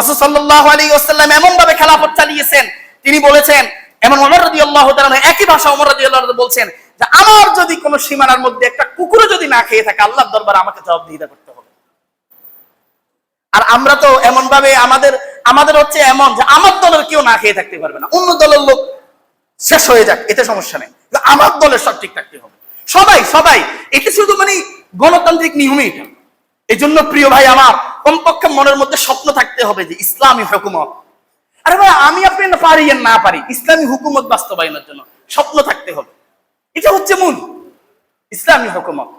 রাসূল সাল্লাল্লাহু আলাইহি ওয়াসাল্লাম এমন ভাবে খেলাফত চালিয়েছেন। তিনি বলেছেন, এমন ওমর একই ভাষা ওমর বলছেন যে, আমার যদি কোনো সীমানার মধ্যে একটা যদি না খেয়ে থাকে, আল্লাহর দরবারে আমাকে জবাবদিহিতা করতে হবে। আর আমরা তো এমন ভাবে আমাদের আমাদের হচ্ছে এমন যে, আমার দলের কেউ না খেয়ে থাকতে পারবে না। অন্য দলের লোক শেষ হয়ে যাক, এতে সমস্যা নেই। আমার দলের সব ঠিক থাকতে হবে। সবাই সবাই, এটা শুধু মানে গণতান্ত্রিক নিয়মই এটা। এই জন্য প্রিয় ভাই আমার কমপক্ষে মনের মধ্যে স্বপ্ন থাকতে হবে যে ইসলামী হুকুমত। আরে ভাই আমি আপনি না পারি আর না পারি ইসলামী হুকুমত বাস্তবায়নের জন্য স্বপ্ন থাকতে হবে। এটা হচ্ছে মূল ইসলামী হুকুমত।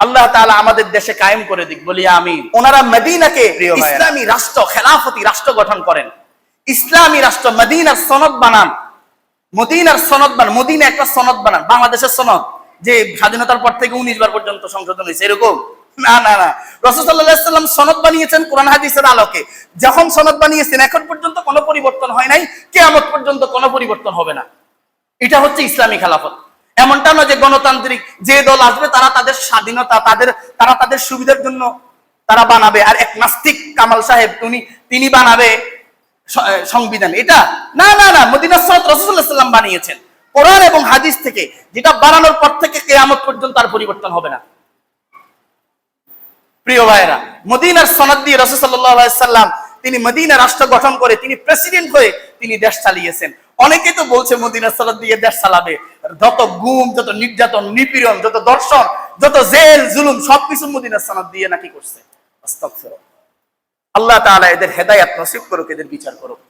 আল্লাহ তাআলা আমাদের দেশে কায়েম করে দিক বলি আমি ওনারা মদিনাকে ইসলামী রাষ্ট্র খেলাফতি রাষ্ট্র গঠন করেন। ইসলামী রাষ্ট্র মদিনার সনদ বানান। মদিনার সনদ বানান মদিনা একটা সনদ বানান বাংলাদেশের সনদ যে স্বাধীনতার পর থেকে উনিশ বার পর্যন্ত সংশোধন হয়েছে এরকম। না না না। রসদাল্লাম সনদ বানিয়েছেন কোরআন হাদিসের আলোকে। যখন সনদ বানিয়েছেন, এখন পর্যন্ত কোনো পরিবর্তন হয় নাই পর্যন্ত কোনো পরিবর্তন হবে না। এটা হচ্ছে ইসলামী খেলাফত। এমনটা যে গণতান্ত্রিক যে দল আসবে, তারা তাদের স্বাধীনতা, তাদের, তারা তাদের সুবিধার জন্য তারা বানাবে। আর এক নাস্তিক কামাল সাহেব, উনি, তিনি বানাবে সংবিধান। এটা, না না না মদিনা সৈয়দ রসুল্লাহ সাল্লাম বানিয়েছেন। কোরআন এবং হাদিস থেকে যেটা বানানোর পর থেকে কেয়ামত পর্যন্ত আর পরিবর্তন হবে না। প্রিয় ভাইরা মদিনার সনদ দিয়ে রসুল্লাহাম তিনি মদিনা রাষ্ট্র গঠন করে তিনি প্রেসিডেন্ট হয়ে তিনি দেশ চালিয়েছেন। অনেকে তো বলছে মদিনা সনদ দিয়ে দেশ চালাবে। যত গুম, যত নির্যাতন, নিপীড়ন, যত দর্শন যত জেল, জুলুম সবকিছু মদিনা সনদ দিয়ে নাকি করছে। আল্লাহ তাআলা এদের হেদায়াত নসিব করুক, এদের বিচার করুক।